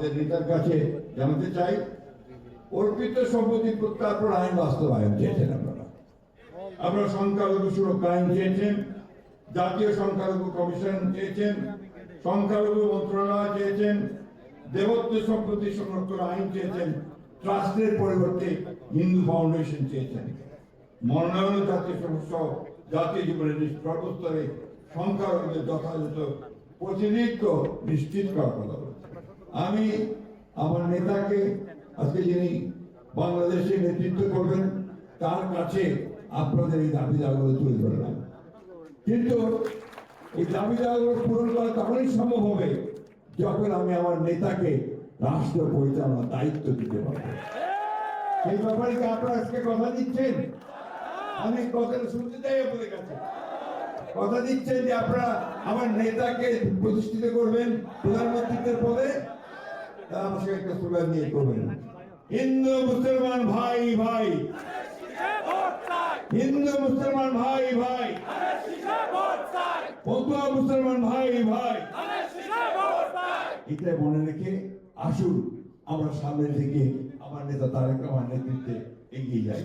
নেতার কাছে জানাতে চাই, অর্পিত সম্পত্তি প্রত্যার্পণ আইন বাস্তবায়ন চেয়েছেন আপনারা। আপনারা সংখ্যালঘু সুরক্ষা আইন চেয়েছেন, জাতীয় সংখ্যালঘু কমিশন চেয়েছেন, সংখ্যালঘু মন্ত্রণালয় চেয়েছেন, দেবত্ব সম্পত্তি সংরক্ষণ আইন চেয়েছেন, ট্রাস্টের পরিবর্তে হিন্দু ফাউন্ডেশন চেয়েছেন। মনোনয়ন জাতীয় সমস্যা জাতীয় জীবনের সর্বস্তরে সংখ্যালঘুদের যথাযথ প্রতিনিধিত্ব নিশ্চিত বলেছেন। আমি আমার নেতাকে আজকে যিনি বাংলাদেশে নেতৃত্ব করবেন, তার কাছে আপনাদের এই দাবি দাবিগুলো তুলে ধরলাম কিন্তু এই দাবি দাবিগুলো পূরণ করা তখনই সম্ভব হবে যখন আমি আমার নেতাকে রাষ্ট্র পরিচালনার দায়িত্ব দিতে পারব। এই ব্যাপারে কি আপনারা আজকে কথা দিচ্ছেন? আমি কথাটা শুনতে চাই আপনাদের কাছে। কথা দিচ্ছেন যে আপনারা আমার নেতাকে প্রতিষ্ঠিত করবেন প্রধানমন্ত্রীদের পদে। তা আমার সঙ্গে একটা নিয়ে করবেন। হিন্দু, মুসলমান, ভাই ভাই। হিন্দু, মুসলমান, ভাই ভাই। পতুয়া মুসলমান, ভাই ভাই। এটা মনে রেখে আসুন, আমরা সামনের দিকে আমার নেতা তারেক আমার নেতৃত্বে এগিয়ে যাই।